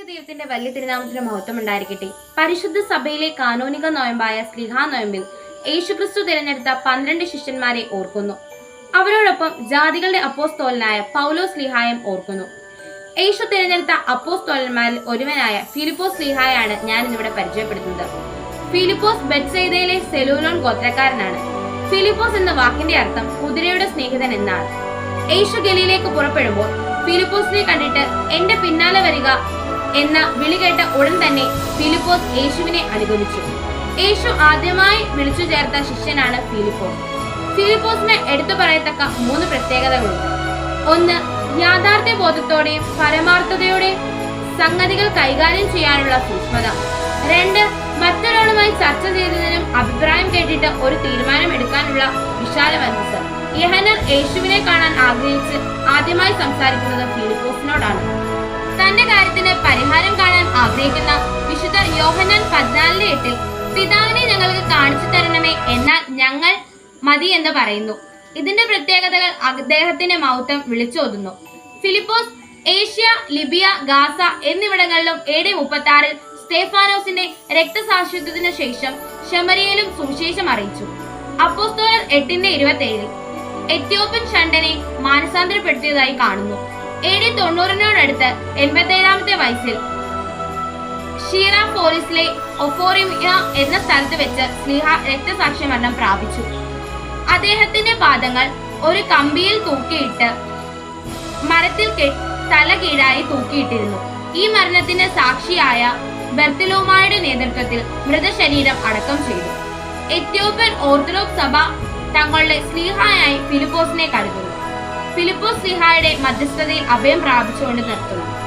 ദൈവത്തിന്റെ വലിയ തിരുനാമത്തിന് മഹത്വം ഉണ്ടായിരിക്കട്ടെ. പരിശുദ്ധ സഭയിലെ കാനോനിക നോയമ്പായ സ്ലിഹാ നോയമ്പിൽ യേശുക്രിസ്തു തിരഞ്ഞെടുത്ത പന്ത്രണ്ട് ശിഷ്യന്മാരെ ഓർക്കുന്നു. അവരോടൊപ്പം ജാതികളുടെ അപ്പോസ്തോലനായ പൗലോ സ്ലിഹായം ഓർക്കുന്നു. യേശു തിരഞ്ഞെടുത്ത അപ്പോസ്തോലന്മാരിൽ ഒരുവനായ ഫിലിപ്പോസ് സ്ലിഹായാണ് ഞാൻ ഇന്നിവിടെ പരിചയപ്പെടുത്തുന്നത്. ഫിലിപ്പോസ് ബെറ്റ്സൈദയിലെ സെലൂലോൺ ഗോത്രക്കാരനാണ്. ഫിലിപ്പോസ് എന്ന വാക്കിന്റെ അർത്ഥം കുതിരയുടെ സ്നേഹിതൻ എന്നാണ്. യേശു ഗലിയിലേക്ക് പുറപ്പെടുമ്പോൾ ഫിലിപ്പോസിനെ കണ്ടിട്ട് എന്റെ പിന്നാലെ വരിക എന്ന വിളി കേട്ട ഉടൻ തന്നെ ഫിലിപ്പോസ് യേശുവിനെ അനുഗമിച്ചു. യേശു ആദ്യമായി വിളിച്ചു ചേർത്ത ശിഷ്യനാണ് ഫിലിപ്പോസ്. ഫിലിപ്പോസിന് എടുത്തു പറയത്തക്ക മൂന്ന് പ്രത്യേകതകളുണ്ട്. ഒന്ന് യാഥാർത്ഥ്യ ബോധത്തോടെയും പരമാർത്ഥതയോടെയും സംഗതികൾ കൈകാര്യം ചെയ്യാനുള്ള സൂക്ഷ്മത. രണ്ട് മറ്റൊരാളുമായി ചർച്ച ചെയ്തതിനും അഭിപ്രായം കേട്ടിട്ട് ഒരു തീരുമാനം എടുക്കാനുള്ള വിശാല മനസ്സ്. യഹനർ യേശുവിനെ കാണാൻ ആഗ്രഹിച്ച് ആദ്യമായി സംസാരിക്കുന്നത് ഫിലിപ്പോസിനോടാണ്. തന്റെ കാര്യത്തിന് പരിഹാരം കാണാൻ ആഗ്രഹിക്കുന്ന വിശുദ്ധ യോഹനാൻ പതിനാലിന്റെ എട്ടിൽ പിതാവിനെ ഞങ്ങൾക്ക് കാണിച്ചു തരണമേ എന്നാൽ ഞങ്ങൾ മതി എന്ന് പറയുന്നു. ഇതിന്റെ പ്രത്യേകതകൾ അദ്ദേഹത്തിന്റെ മൗത്തം വിളിച്ചോതുന്നു. ഫിലിപ്പോസ് ഏഷ്യ ലിബിയ ഗാസ എന്നിവിടങ്ങളിലും എ മുപ്പത്തി ആറിൽ സ്റ്റേഫാനോസിന്റെ രക്തസാക്ഷിത്വത്തിന് ശേഷം ശമരിയയിലും സുവിശേഷം അറിയിച്ചു. അപ്പോസ്തോലർ എട്ടിന്റെ ഇരുപത്തി ഏഴിൽ എത്യോപ്യൻ ഷണ്ടനെ മാനസാന്തരപ്പെടുത്തിയതായി കാണുന്നു. എ ഡി തൊണ്ണൂറിനോടടുത്ത് എൺപത്തേഴാമത്തെ വയസ്സിൽ. ഷീറ പോലീസിലെ ഒഫോറിമിയ എന്ന സ്ഥലത്ത് വെച്ച് സ്ലിഹ രക്തസാക്ഷി മരണം പ്രാപിച്ചു. അദ്ദേഹത്തിന്റെ പാദങ്ങൾ ഒരു കമ്പിയിൽ തൂക്കിയിട്ട് മരത്തിൽ തല കീഴായി തൂക്കിയിട്ടിരുന്നു. ഈ മരണത്തിന് സാക്ഷിയായ ബർത്തിലോമായുടെ നേതൃത്വത്തിൽ മൃതശരീരം അടക്കം ചെയ്തു. എത്യോപ്യൻ ഓർത്തഡോക്സ് സഭ തങ്ങളുടെ സ്ലീഹായായി ഫിലിപ്പോസിനെ കരുതുന്നു. ഫിലിപ്പോസ് സിഹായുടെ മധ്യസ്ഥതയിൽ അഭയം പ്രാപിച്ചുകൊണ്ട് നിർത്തുന്നു.